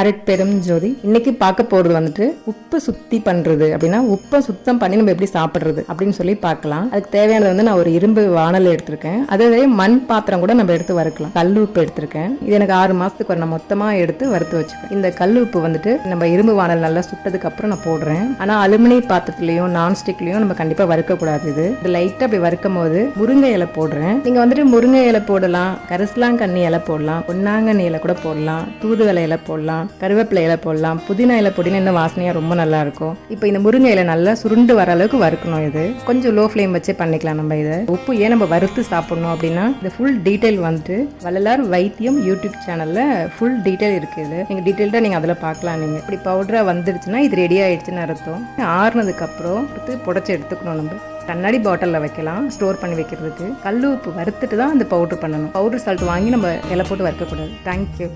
அரட்பெரும் ஜோதி. இன்னைக்கு பார்க்க போறது வந்துட்டு உப்பு சுத்தி பண்றது. அப்படின்னா உப்பை சுத்தம் பண்ணி நம்ம எப்படி சாப்பிட்றது அப்படின்னு சொல்லி பார்க்கலாம். அதுக்கு தேவையானது வந்து நான் ஒரு இரும்பு வானல் எடுத்திருக்கேன். அதே மண் பாத்திரம் கூட நம்ம எடுத்து வறுக்கலாம். கல் உப்பு எடுத்திருக்கேன். இது எனக்கு ஆறு மாசத்துக்கு ஒரு நான் மொத்தமா எடுத்து வறுத்து வச்சுக்கேன் இந்த கல் உப்பு வந்துட்டு நம்ம இரும்பு வானல் நல்லா சுட்டதுக்கு அப்புறம் நான் போடுறேன். ஆனா அலுமினிய பாத்திரத்துலயும் நான்ஸ்டிக்லயும் நம்ம கண்டிப்பா வறுக்க கூடாது இது இது லைட்டா அப்படி வறுக்கும் போது முருங்கை இலை போடுறேன். நீங்க வந்துட்டு முருங்கை இலை போடலாம். கரிசலாங்கண்ணி இலை போடலாம். பொன்னாங்கண்ணி இலை கூட போடலாம். தூதுவலை இலை போடலாம். கருவேப்பிலை இலை போடலாம் புதினா இலை பொடின்னு இன்னும் வாசனையாக ரொம்ப நல்லாயிருக்கும் இப்போ இந்த முருங்கை இலை நல்லா சுருண்டு வர அளவுக்கு வறுக்கணும் இது. கொஞ்சம் லோ ஃப்ளேம் வச்சே பண்ணிக்கலாம் நம்ம இதை. உப்பு ஏன் நம்ம வறுத்து சாப்பிடணும் அப்படின்னா இந்த ஃபுல் டீட்டெயில் வந்துட்டு வள்ளலார் வைத்தியம் யூடியூப் சேனலில் ஃபுல் டீட்டெயில் இருக்குது இது. டீட்டெயில்டாக நீங்கள் அதில் பார்க்கலாம் நீங்கள் இப்படி பவுடராக வந்துடுச்சுன்னா இது ரெடி ஆகிடுச்சுன்னு அர்த்தம். ஆறுனதுக்கப்புறம் எடுத்து புடச்சி எடுத்துக்கணும் நம்ம. கண்ணாடி பாட்டிலில் வைக்கலாம் ஸ்டோர் பண்ணி வைக்கிறதுக்கு. கல் உப்பு வறுத்துட்டு தான் அந்த பவுடர் பண்ணணும். பவுடர் சால்ட் வாங்கி நம்ம இலை போட்டு வறுக்கக்கூடாது. தேங்க்யூ